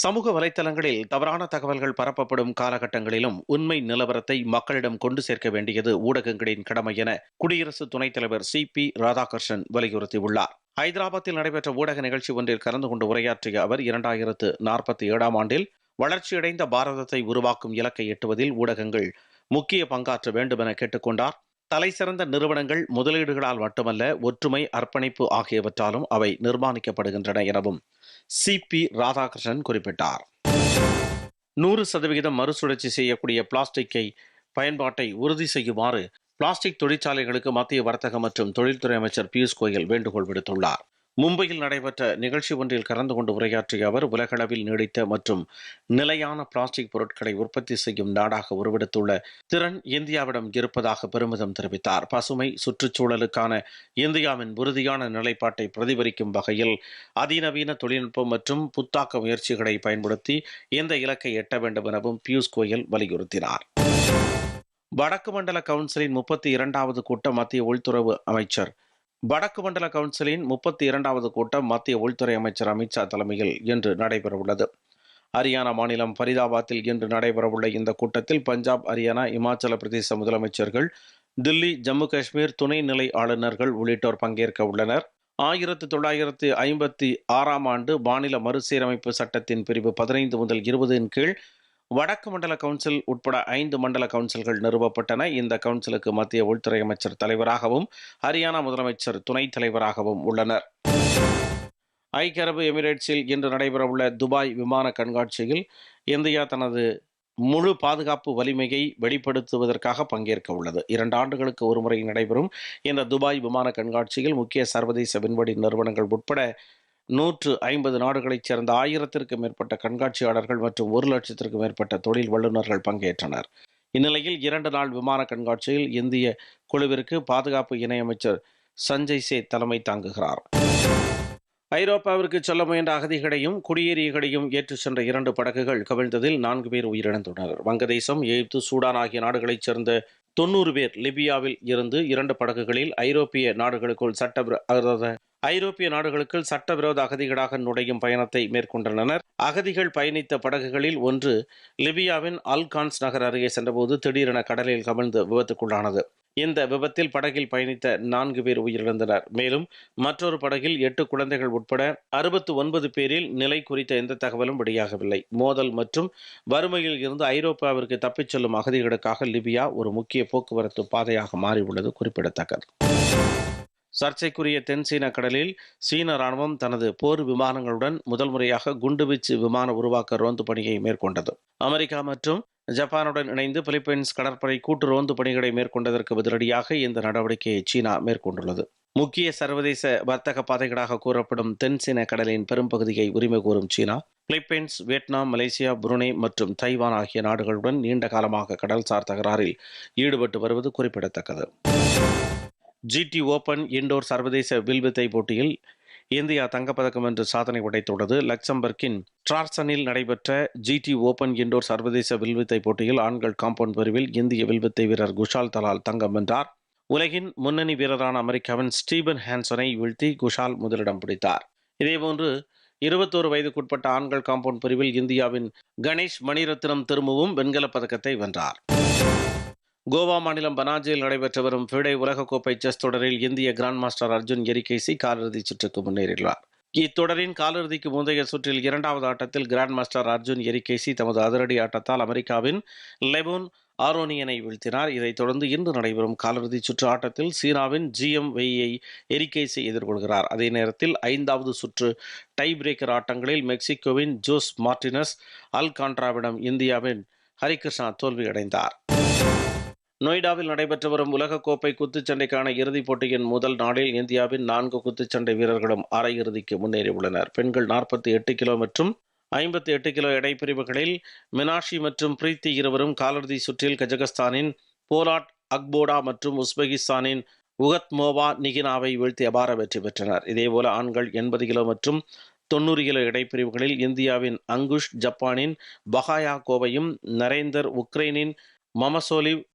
சமூக வலைத்தளங்களில் தவறான தகவல்கள் பரப்பப்படும் காலகட்டங்களிலும் உண்மை நிலவரத்தை மக்களிடம் கொண்டு சேர்க்க வேண்டியது ஊடகங்களின் கடமை என குடியரசு துணைத் தலைவர் சி பி ராதாகிருஷ்ணன் வலியுறுத்தியுள்ளார். ஹைதராபாத்தில் நடைபெற்ற ஊடக நிகழ்ச்சி ஒன்றில் கலந்து கொண்டு உரையாற்றிய அவர் இரண்டாயிரத்து நாற்பத்தி ஏழாம் ஆண்டில் வளர்ச்சியடைந்த பாரதத்தை உருவாக்கும் இலக்கை எட்டுவதில் ஊடகங்கள் முக்கிய பங்காற்ற வேண்டும் என கேட்டுக்கொண்டார். தலைசிறந்த நிறுவனங்கள் முதலீடுகளால் மட்டுமல்ல ஒற்றுமை அர்ப்பணிப்பு ஆகியவற்றாலும் அவை நிர்மாணிக்கப்படுகின்றன எனவும் சி. பி. ராதாகிருஷ்ணன் குறிப்பிட்டார். நூறு சதவிகிதம் மறுசுழற்சி செய்யக்கூடிய பிளாஸ்டிக்கை பயன்பாட்டை உறுதி செய்யுமாறு பிளாஸ்டிக் தொழிற்சாலைகளுக்கு மத்திய வர்த்தக மற்றும் தொழில்துறை அமைச்சர் பியூஷ் கோயல் வேண்டுகோள் விடுத்துள்ளார். மும்பையில் நடைபெற்ற நிகழ்ச்சி ஒன்றில் கலந்து கொண்டு உரையாற்றிய அவர் உலகளவில் நீடித்த மற்றும் நிலையான பிளாஸ்டிக் பொருட்களை உற்பத்தி செய்யும் நாடாக உருவெடுத்துள்ள திறன் இந்தியாவிடம் இருப்பதாக பெருமிதம் தெரிவித்தார். பசுமை சுற்றுச்சூழலுக்கான இந்தியாவின் உறுதியான நிலைப்பாட்டை பிரதிபலிக்கும் வகையில் அதிநவீன தொழில்நுட்பம் மற்றும் புத்தாக்க முயற்சிகளை பயன்படுத்தி இந்த இலக்கை எட்ட வேண்டும் எனவும் பியூஷ் கோயல் வலியுறுத்தினார். வடக்கு மண்டல கவுன்சிலின் முப்பத்தி இரண்டாவது கூட்டம் மத்திய உள்துறவு அமைச்சர் வடக்கு மண்டல கவுன்சிலின் முப்பத்தி இரண்டாவது கூட்டம் மத்திய உள்துறை அமைச்சர் அமித்ஷா தலைமையில் இன்று நடைபெறவுள்ளது. ஹரியானா மாநிலம் ஃபரிதாபாத்தில் இன்று நடைபெறவுள்ள இந்த கூட்டத்தில் பஞ்சாப் ஹரியானா இமாச்சல பிரதேச முதலமைச்சர்கள் தில்லி ஜம்மு காஷ்மீர் துணைநிலை ஆளுநர்கள் உள்ளிட்டோர் பங்கேற்க உள்ளனர். ஆயிரத்து தொள்ளாயிரத்து ஐம்பத்தி ஆறாம் ஆண்டு மாநில மறுசீரமைப்பு சட்டத்தின் பிரிவு பதினைந்து முதல் இருபதின் கீழ் வடக்கு மண்டல கவுன்சில் உட்பட ஐந்து மண்டல கவுன்சில்கள் நிறுவப்பட்டன. இந்த கவுன்சிலுக்கு மத்திய உள்துறை அமைச்சர் தலைவராகவும் ஹரியானா முதலமைச்சர் துணைத் தலைவராகவும் உள்ளனர். ஐக்கிய அரபு எமிரேட்ஸில் இன்று நடைபெறவுள்ள துபாய் விமான கண்காட்சியில் இந்தியா தனது முழு பாதுகாப்பு வலிமையை வெளிப்படுத்துவதற்காக பங்கேற்க உள்ளது. இரண்டு ஆண்டுகளுக்கு ஒருமுறை நடைபெறும் இந்த துபாய் விமான கண்காட்சியில் முக்கிய சர்வதேச விண்வெளி நிறுவனங்கள் உட்பட நூற்று ஐம்பது நாடுகளைச் சேர்ந்த ஆயிரத்திற்கும் மேற்பட்ட கண்காட்சியாளர்கள் மற்றும் ஒரு லட்சத்திற்கும் மேற்பட்ட தொழில் வல்லுநர்கள் பங்கேற்றனர். இந்நிலையில் இரண்டு நாள் விமான கண்காட்சியில் இந்திய குழுவிற்கு பாதுகாப்பு இணையமைச்சர் சஞ்சய் சேத் தலைமை தாங்குகிறார். ஐரோப்பாவிற்கு செல்ல முயன்ற அகதிகளையும் குடியேறியகளையும் ஏற்றுச் சென்ற இரண்டு படகுகள் கவிழ்ந்ததில் நான்கு பேர் உயிரிழந்துள்ளனர். வங்கதேசம் எகிப்து சூடான் ஆகிய நாடுகளைச் சேர்ந்த தொண்ணூறு பேர் லிபியாவில் இருந்து இரண்டு படகுகளில் ஐரோப்பிய நாடுகளுக்குள் சட்ட ஐரோப்பிய நாடுகளுக்குள் சட்டவிரோத அகதிகளாக நுழையும் பயணத்தை மேற்கொண்டனர் அகதிகள் பயணித்த படகுகளில் ஒன்று லிபியாவின் அல்கான்ஸ் நகர் அருகே சென்றபோது திடீரென கடலில் கவிழ்ந்து விபத்துக்குள்ளானது. இந்த விபத்தில் படகில் பயணித்த நான்கு பேர் உயிரிழந்தனர். மேலும் மற்றொரு படகில் எட்டு குழந்தைகள் உட்பட அறுபத்து ஒன்பது பேரில் நிலை குறித்த எந்த தகவலும் வெளியாகவில்லை. மோதல் மற்றும் வறுமையில் இருந்து ஐரோப்பாவிற்கு தப்பிச் செல்லும் அகதிகளுக்காக லிபியா ஒரு முக்கிய போக்குவரத்து பாதையாக மாறியுள்ளது குறிப்பிடத்தக்கது. சர்ச்சைக்குரிய தென் சீன கடலில் சீன ராணுவம் தனது போர் விமானங்களுடன் முதல் முறையாக குண்டுவீச்சு விமான உருவாக்க ரோந்து பணியை மேற்கொண்டது. அமெரிக்கா மற்றும் ஜப்பானுடன் இணைந்து பிலிப்பைன்ஸ் கடற்படை கூட்டு ரோந்து பணிகளை மேற்கொண்டதற்கு பதிலடியாக இந்த நடவடிக்கையை சீனா மேற்கொண்டுள்ளது. முக்கிய சர்வதேச வர்த்தக பாதைகளாக கூறப்படும் தென்சீன கடலின் பெரும்பகுதியை உரிமை கோரும் China Philippines Vietnam Malaysia Brunei மற்றும் தைவான் ஆகிய நாடுகளுடன் நீண்ட காலமாக கடல்சார் தகராறில் ஈடுபட்டு வருவது குறிப்பிடத்தக்கது. ஜிடி ஓபன் இண்டோர் சர்வதேச வில்வித்தை போட்டியில் இந்தியா தங்கப்பதக்கம் என்று சாதனை உடைத்துள்ளது லக்சம்பர்கின் ட்ரார்சனில் நடைபெற்ற ஜிடி ஓபன் இண்டோர் சர்வதேச வில்வித்தை போட்டியில் ஆண்கள் காம்பவுண்ட் பிரிவில் இந்திய வில்வித்தை வீரர் குஷால் தலால் தங்கம் வென்றார். உலகின் முன்னணி வீரரான அமெரிக்காவின் ஸ்டீபன் ஹான்சனை வீழ்த்தி குஷால் முதலிடம் பிடித்தார். இதேபோன்று இருபத்தோரு வயதுக்குட்பட்ட ஆண்கள் காம்பவுண்ட் பிரிவில் இந்தியாவின் கணேஷ் மணிரத்னம் திரும்பவும் வெண்கலப் பதக்கத்தை வென்றார். கோவா மாநிலம் பனாஜியில் நடைபெற்று வரும் ஃபிடே உலகக்கோப்பை செஸ் தொடரில் இந்திய கிராண்ட் மாஸ்டர் அர்ஜுன் எரிகேசி காலிறுதிச் சுற்றுக்கு முன்னேறியுள்ளார். இத்தொடரின் காலிறுதிக்கு முந்தைய சுற்றில் இரண்டாவது ஆட்டத்தில் கிராண்ட் மாஸ்டர் அர்ஜுன் எரிகேசி தமது அதிரடி ஆட்டத்தால் அமெரிக்காவின் லெபோன் ஆரோனியனை வீழ்த்தினார். இதைத் தொடர்ந்து இன்று நடைபெறும் காலிறுதிச் சுற்று ஆட்டத்தில் சீனாவின் ஜிஎம் வெய்யை எரிகேசி எதிர்கொள்கிறார். அதே நேரத்தில் ஐந்தாவது சுற்று டை பிரேக்கர் ஆட்டங்களில் மெக்சிகோவின் ஜோஸ் மார்டினஸ் அல்கான்ட்ராவிடம் இந்தியாவின் ஹரிகிருஷ்ணா தோல்வியடைந்தார். நொய்டாவில் நடைபெற்று வரும் உலகக்கோப்பை குத்துச்சண்டைக்கான இறுதிப் போட்டியின் முதல் நாளில் இந்தியாவின் நான்கு குத்துச்சண்டை வீரர்களும் அரையிறுதிக்கு முன்னேறியுள்ளனர் பெண்கள் நாற்பத்தி எட்டு கிலோ மற்றும் ஐம்பத்தி எட்டு கிலோ இடைப்பிரிவுகளில் மினாஷி மற்றும் பிரீத்தி இருவரும் காலிறுதி சுற்றில் கஜகஸ்தானின் போலாட் அக்போடா மற்றும் உஸ்பெகிஸ்தானின் உகத்மோவா நிகினாவை வீழ்த்தி அபார வெற்றி பெற்றனர். இதேபோல ஆண்கள் எண்பது கிலோ மற்றும் தொண்ணூறு கிலோ இடைப்பிரிவுகளில் இந்தியாவின் அங்குஷ் ஜப்பானின் பகாயா கோவையும் நரேந்தர் உக்ரைனின் மமசோலிவ்